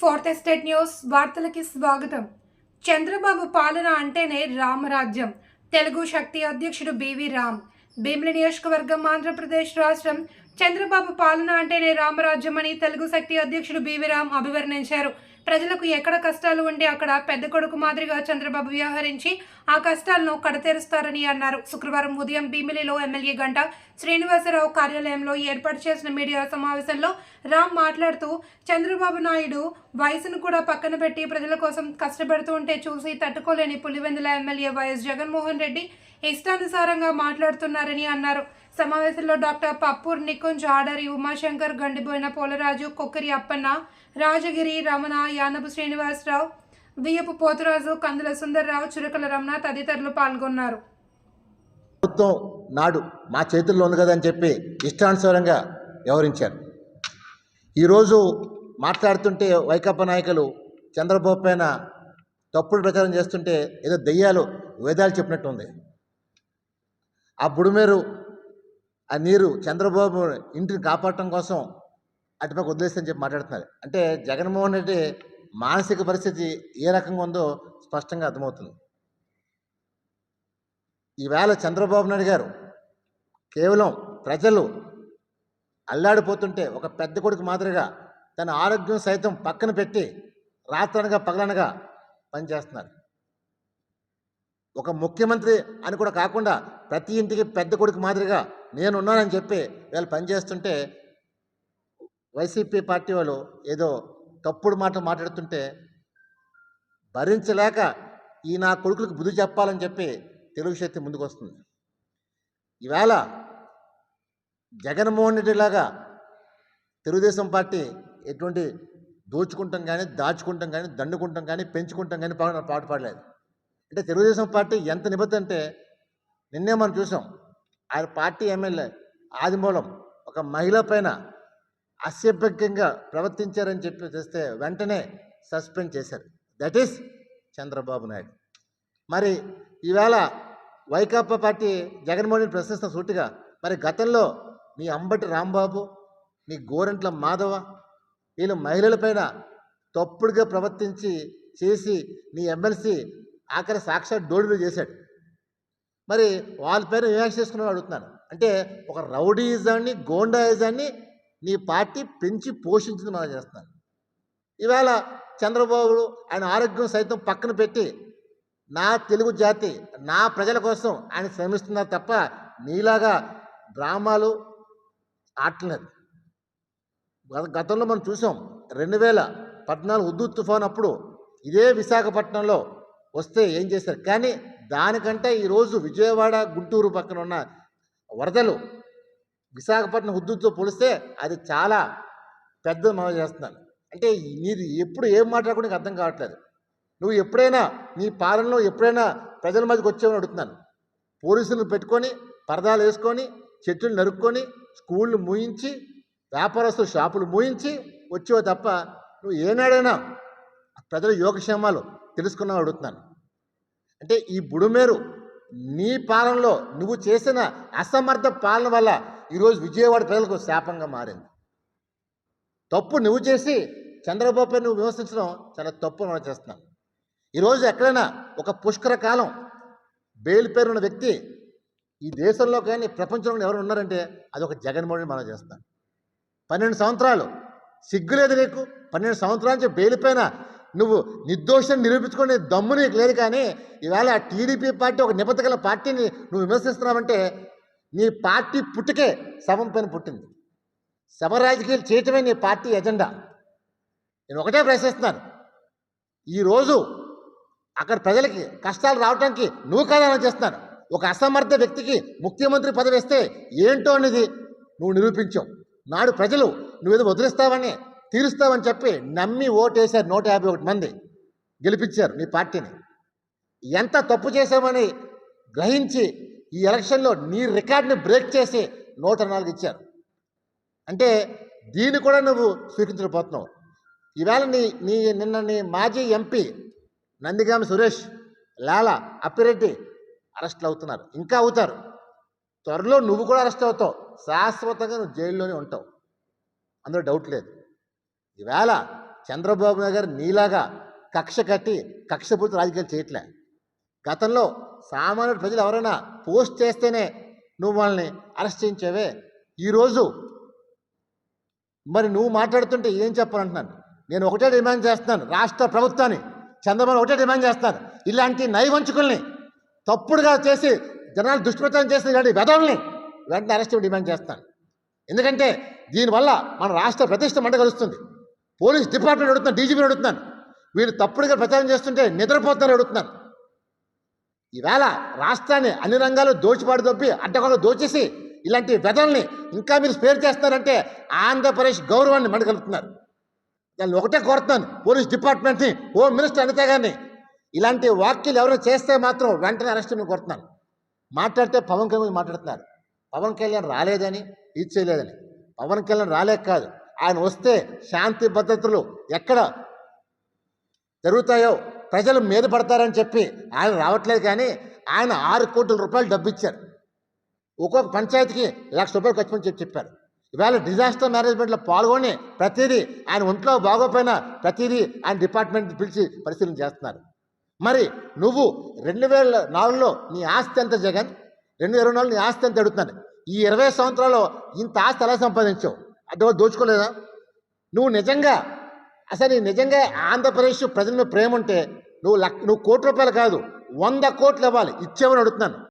Fourth estate news వార్తలకి స్వాగతం. చంద్రబాబు పాలన అంటేనే రామరాజ్యం. తెలుగు శక్తి అధ్యక్షుడు బివి రామ్. భీమిలి నియోజకవర్గం ఆంధ్రప్రదేశ్ రాష్ట్రం చంద్రబాబు పాలన అంటేనే రామరాజ్యం అని తెలుగు శక్తి అధ్యక్షుడు బివి రామ్ అభివర్ణించారు. ప్రజలకు ఎక్కడ కష్టాలు ఉంటే అక్కడ పెద్ద కొడుకు మాదిరిగా చంద్రబాబు వ్యవహరించి ఆ కష్టాలను కడతేరుస్తారని అన్నారు. శుక్రవారం ఉదయం భీమిలిలో ఎమ్మెల్యే గంట శ్రీనివాసరావు కార్యాలయంలో ఏర్పాటు చేసిన మీడియా సమావేశంలో రామ్ మాట్లాడుతూ చంద్రబాబు నాయుడు వయసును కూడా పక్కన పెట్టి ప్రజల కోసం కష్టపడుతూ ఉంటే చూసి తట్టుకోలేని పులివెందుల ఎమ్మెల్యే వైఎస్ జగన్మోహన్ రెడ్డి ఇష్టానుసారంగా మాట్లాడుతున్నారని అన్నారు. సమావేశంలో డాక్టర్ పప్పూర్ నికుంజ్ ఆడరి ఉమాశంకర్ గండిబోయిన పోలరాజు కొక్కరి అప్పన్న రాజగిరి రమణ యానపు శ్రీనివాసరావు వియ్యపు పోతురాజు కందుల సుందర్రావు చురకల రమణ తదితరులు పాల్గొన్నారు. ప్రభుత్వం నాడు మా చేతుల్లో ఉంది కదని చెప్పి ఇష్టానుసారంగా వ్యవహరించారు. ఈరోజు మాట్లాడుతుంటే వైకాపా నాయకులు చంద్రబాబు పైన తప్పుడు ప్రచారం చేస్తుంటే ఏదో దెయ్యాలు వేదాలు చెప్పినట్టు ఉంది. ఆ బుడిమేరు ఆ నీరు చంద్రబాబు ఇంటిని కాపాడటం కోసం అటుపక్క వదిలేస్తని చెప్పి మాట్లాడుతున్నారు. అంటే జగన్మోహన్ రెడ్డి మానసిక పరిస్థితి ఏ రకంగా ఉందో స్పష్టంగా అర్థమవుతుంది. ఈవేళ చంద్రబాబు నాయుడు గారు కేవలం ప్రజలు అల్లాడిపోతుంటే ఒక పెద్ద కొడుకు మాదిరిగా తన ఆరోగ్యం సైతం పక్కన పెట్టి రాత్రనగా పగలనగా పనిచేస్తున్నారు. ఒక ముఖ్యమంత్రి అని కూడా కాకుండా ప్రతి ఇంటికి పెద్ద కొడుకు మాదిరిగా నేనున్నానని చెప్పి వీళ్ళు పనిచేస్తుంటే వైసీపీ పార్టీ వాళ్ళు ఏదో తప్పుడు మాటలు మాట్లాడుతుంటే భరించలేక ఈ నా కొడుకులకు బుద్ధి చెప్పాలని చెప్పి తెలుగు శక్తి ముందుకు వస్తుంది ఈవేళ జగన్మోహన్ రెడ్డిలాగా తెలుగుదేశం పార్టీ ఎటువంటి దోచుకుంటాం కానీ దాచుకుంటాం కానీ దండుకుంటాం కానీ పెంచుకుంటాం కానీ పాట పాడలేదు. అంటే తెలుగుదేశం పార్టీ ఎంత నిబద్ధ అంటే నిన్నే మనం చూసాం. ఆయన పార్టీ ఎమ్మెల్యే ఆదిమూలం ఒక మహిళ పైన అసభ్యంగా ప్రవర్తించారని చెప్పి చేస్తే వెంటనే సస్పెండ్ చేశారు. That is Chandrababu Naidu. మరి ఈవేళ వైకాపా పార్టీ జగన్మోహన్ ప్రశ్నిస్తున్న సూటిగా మరి గతంలో నీ అంబటి రాంబాబు నీ గోరెంట్ల మాధవ వీళ్ళు మహిళలపైన తప్పుడుగా ప్రవర్తించి చేసి నీ ఎమ్మెల్సీ ఆఖరి సాక్షాత్ డోడులు చేశాడు. మరి వాళ్ళ పేరు విమర్శ చేసుకున్నాడు అడుగుతున్నాను. అంటే ఒక రౌడీజాన్ని గోండాయిజాన్ని నీ పార్టీ పెంచి పోషించింది మనం చేస్తున్నాను ఈవేళ చంద్రబాబు ఆయన ఆరోగ్యం సైతం పక్కన పెట్టి నా తెలుగు జాతి నా ప్రజల కోసం ఆయన శ్రమిస్తున్నారు తప్ప నీలాగా డ్రామాలు ఆడలేదు గతంలో మనం చూసాం రెండు వేల పద్నాలుగు ఉద్దు తుఫాన్ అప్పుడు ఇదే విశాఖపట్నంలో వస్తే ఏం చేశారు కానీ దానికంటే ఈరోజు విజయవాడ గుంటూరు పక్కన ఉన్న వరదలు విశాఖపట్నం హుద్దుతో పోలిస్తే అది చాలా పెద్ద మనం చేస్తున్నాను అంటే నీది ఎప్పుడు ఏం మాట్లాడకుండా నీకు అర్థం కావట్లేదు. నువ్వు ఎప్పుడైనా నీ పాలనలో ఎప్పుడైనా ప్రజల మధ్యకి వచ్చావని అడుగుతున్నాను. పోలీసులను పెట్టుకొని పరదాలు వేసుకొని చెట్లు నరుక్కొని స్కూళ్ళు మూయించి వ్యాపారస్తులు షాపులు మూయించి వచ్చేవో తప్ప నువ్వు ఏనాడైనా ప్రజల యోగక్షేమాలు తెలుసుకున్నావు అడుగుతున్నాను. అంటే ఈ బుడుమేరు నీ పాలనలో నువ్వు చేసిన అసమర్థ పాలన వల్ల ఈరోజు విజయవాడ ప్రజలకు శాపంగా మారింది. తప్పు నువ్వు చేసి చంద్రబాబుపై నువ్వు విమర్శించడం చాలా తప్పు మనం చేస్తున్నాం ఈరోజు ఎక్కడైనా ఒక పుష్కర కాలం బెయిల్ పేరు ఉన్న వ్యక్తి ఈ దేశంలో కానీ ప్రపంచంలో ఎవరు ఉన్నారంటే అది ఒక జగన్మోహన్ మనం చేస్తాం పన్నెండు సంవత్సరాలు సిగ్గులేదు నీకు? పన్నెండు సంవత్సరాల నుంచి బెయిల్ పైన నువ్వు నిర్దోషం నిరూపించుకునే దమ్ము నీకు లేదు కానీ ఈవేళ టీడీపీ పార్టీ ఒక నిబద్ధగల పార్టీని నువ్వు విమర్శిస్తున్నావంటే నీ పార్టీ పుట్టుకే శవం పైన పుట్టింది. శవ రాజకీయాలు చేయటమే నీ పార్టీ ఎజెండా. నేను ఒకటే ప్రశ్నిస్తున్నాను. ఈరోజు అక్కడ ప్రజలకి కష్టాలు రావడానికి నువ్వు కాదని చేస్తున్నాను. ఒక అసమర్థ వ్యక్తికి ముఖ్యమంత్రి పదవి ఇస్తే ఏంటో అనేది నువ్వు నిరూపించావు. నాడు ప్రజలు నువ్వేదో వదిలిస్తావని తీరుస్తామని చెప్పి నమ్మి ఓటేశారు నూట యాభై ఒకటి మంది. గెలిపించారు నీ పార్టీని. ఎంత తప్పు చేశామని గ్రహించి ఈ ఎలక్షన్లో నీ రికార్డుని బ్రేక్ చేసి నూట నాలుగు ఇచ్చారు. అంటే దీన్ని కూడా నువ్వు స్వీకరించకపోతున్నావు ఈవేళ నీ నీ నిన్న నీ మాజీ ఎంపీ నందిగామి సురేష్ లాలా అప్పిరెడ్డి అరెస్ట్లు అవుతున్నారు. ఇంకా అవుతారు. త్వరలో నువ్వు కూడా అరెస్ట్ అవుతావు. శాశ్వతంగా నువ్వు జైల్లోనే ఉంటావు. అందులో డౌట్ లేదు. ఈవేళ చంద్రబాబు నాయుడు గారు నీలాగా కక్ష కట్టి కక్షపూర్తి రాజకీయాలు చేయట్లే. గతంలో సామాన్య ప్రజలు ఎవరైనా పోస్ట్ చేస్తేనే నువ్వు వాళ్ళని అరెస్ట్ చేయించావే. ఈరోజు మరి నువ్వు మాట్లాడుతుంటే ఏం చెప్పాలంటున్నాను? నేను ఒకటే డిమాండ్ చేస్తున్నాను రాష్ట్ర ప్రభుత్వాన్ని. చంద్రబాబు ఒకటే డిమాండ్ చేస్తాను ఇలాంటి నైవంచుకుల్ని తప్పుడుగా చేసి జనాలు దుష్ప్రచారం చేసిన ఇలాంటి వెధవుల్ని వెంటనే అరెస్ట్ డిమాండ్ చేస్తాను ఎందుకంటే దీనివల్ల మన రాష్ట్ర ప్రతిష్ట మండగలుస్తుంది పోలీస్ డిపార్ట్మెంట్ అడుగుతున్నాను డీజీపీని అడుగుతున్నాను. వీళ్ళు తప్పుడుగా ప్రచారం చేస్తుంటే నిద్రపోతున్నారు అడుగుతున్నాను ఈవేళ రాష్ట్రాన్ని అన్ని రంగాలు దోచిపాడు దొబ్బి అడ్డగోలు దోచేసి ఇలాంటి వెదల్ని ఇంకా మీరు స్పేర్ చేస్తున్నారంటే ఆంధ్రప్రదేశ్ గౌరవాన్ని మడగలుగుతున్నారు. దాన్ని ఒకటే కోరుతున్నాను పోలీస్ డిపార్ట్మెంట్ని హోమ్ మినిస్టర్ అనిత గారిని. ఇలాంటి వ్యాఖ్యలు ఎవరైనా చేస్తే మాత్రం వెంటనే అరెస్ట్ చేయమని కోరుతున్నాను. మాట్లాడితే పవన్ కళ్యాణ్ మాట్లాడుతున్నారు. పవన్ కళ్యాణ్ రాలేదని ఇది చేయలేదని. పవన్ కళ్యాణ్ రాలేక కాదు. ఆయన వస్తే శాంతి భద్రతలు ఎక్కడ జరుగుతాయో ప్రజలు మీద పడతారని చెప్పి ఆయన రావట్లేదు కానీ ఆయన ఆరు కోట్ల రూపాయలు డబ్బు ఇచ్చారు ఒక్కొక్క పంచాయతీకి లక్ష రూపాయలు ఖర్చు చెప్పి చెప్పారు. ఇవాళ డిజాస్టర్ మేనేజ్మెంట్లో పాల్గొని ప్రతిదీ ఆయన ఒంట్లో బాగోపోయినా ప్రతిదీ ఆయన డిపార్ట్మెంట్ పిలిచి పరిశీలన చేస్తున్నారు. మరి నువ్వు రెండు వేల నాలుగులో నీ ఆస్తి ఎంత జగన్? రెండు వేల ఇరవై నాలుగు నీ ఆస్తి ఎంత అడుగుతున్నాను ఈ ఇరవై సంవత్సరాల్లో ఇంత ఆస్తి ఎలా సంపాదించావు? అదో దోచుకోలేదా? నువ్వు నిజంగా అసలు నీ నిజంగా ఆంధ్రప్రదేశ్ ప్రజల మీద ప్రేమ ఉంటే నువ్వు లక్ నువ్వు కోటి రూపాయలు కాదు వంద కోట్లు ఇవ్వాలి. ఇచ్చేవని అడుగుతున్నాను.